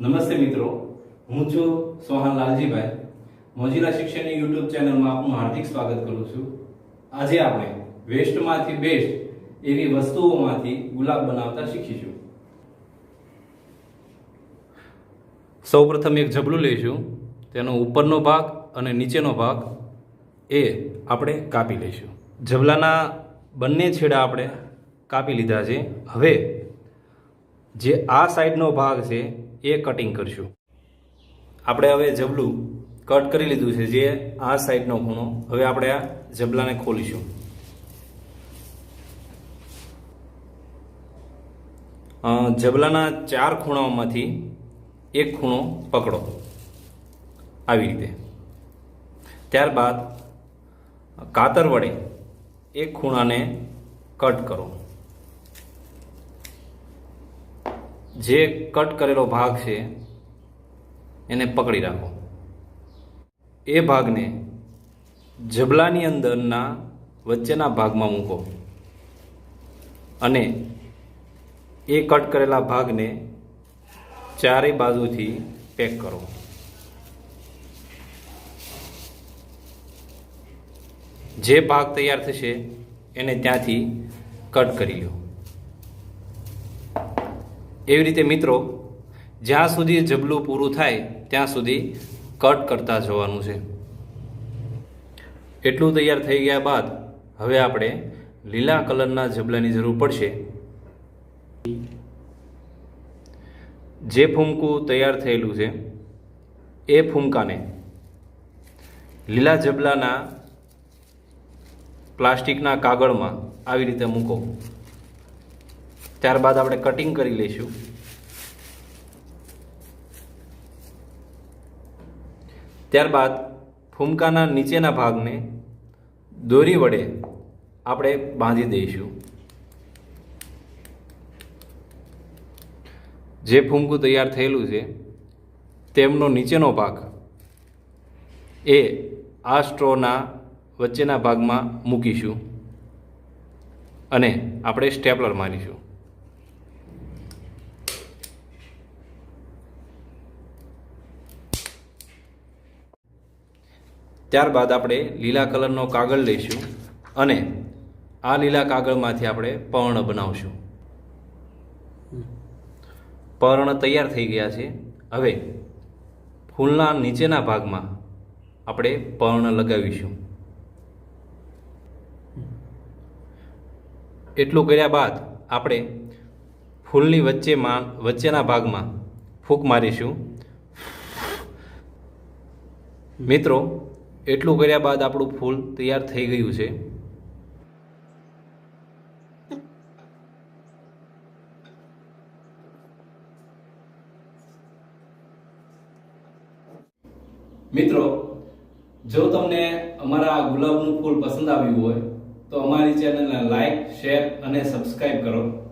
નમસ્તે મિત્રો. હું છું સોહાન લાલજીભાઈ. મોજીલા શિક્ષણની યુટ્યુબ ચેનલમાં આપનું હાર્દિક સ્વાગત કરું છું. આજે આપણે વેસ્ટમાંથી બેસ્ટ એવી વસ્તુઓમાંથી ગુલાબ બનાવતા શીખીશું. સૌપ્રથમ એક જબલું લઈશું. તેનો ઉપરનો ભાગ અને નીચેનો ભાગ એ આપણે કાપી લઈશું. જબલાના બંને છેડા આપણે કાપી લીધા છે. હવે જે આ સાઈડનો ભાગ છે, એ કટિંગ કરશું. આપણે હવે જબલું કટ કરી લીધું છે, જે આ સાઈડનો ખૂણો. હવે આપણે આ જબલાને ખોલીશું. જબલાના ચાર ખૂણાઓમાંથી એક ખૂણો પકડો. આવી રીતે. ત્યારબાદ કાતર વડે એક ખૂણાને કટ કરો. જે કટ કરેલો ભાગ છે, એને પકડી રાખો. એ ભાગને જબલાની અંદરના વચ્ચેના ભાગમાં મૂકો અને એ કટ કરેલા ભાગને ચારેય બાજુથી પેક કરો. જે ભાગ તૈયાર થશે, એને ત્યાંથી કટ કરી લો. એવી રીતે મિત્રો, જ્યાં સુધી જબલું પૂરું થાય, ત્યાં સુધી કટ કરતા જવાનું છે. એટલું તૈયાર થઈ ગયા બાદ હવે આપણે લીલા કલરના જબલાની જરૂર પડશે. જે ફૂમકું તૈયાર થયેલું છે, એ ફૂમકાને લીલા જબલાના પ્લાસ્ટિકના કાગળમાં આવી રીતે મૂકો. ત્યારબાદ આપણે કટિંગ કરી લઈશું. ત્યારબાદ ફૂમકાના નીચેના ભાગને દોરી વડે આપણે બાંધી દઈશું. જે ફૂમકું તૈયાર થયેલું છે, તેમનો નીચેનો ભાગ એ આ સ્ટ્રોના વચ્ચેના ભાગમાં મૂકીશું અને આપણે સ્ટેપલર મારીશું. ત્યારબાદ આપણે લીલા કલરનો કાગળ લઈશું અને આ લીલા કાગળમાંથી આપણે પર્ણ બનાવશું. પર્ણ તૈયાર થઈ ગયા છે. હવે ફૂલના નીચેના ભાગમાં આપણે પર્ણ લગાવીશું. એટલું કર્યા બાદ આપણે ફૂલની વચ્ચેમાં, વચ્ચેના ભાગમાં ફૂંક મારીશું. મિત્રો એટલું કર્યા બાદ આપણું ફૂલ તૈયાર થઈ ગયું છે. મિત્રો, જો તમને અમારા ગુલાબનું ફૂલ પસંદ આવ્યું હોય, તો અમારી ચેનલને લાઈક, શેર અને સબસ્ક્રાઈબ કરો.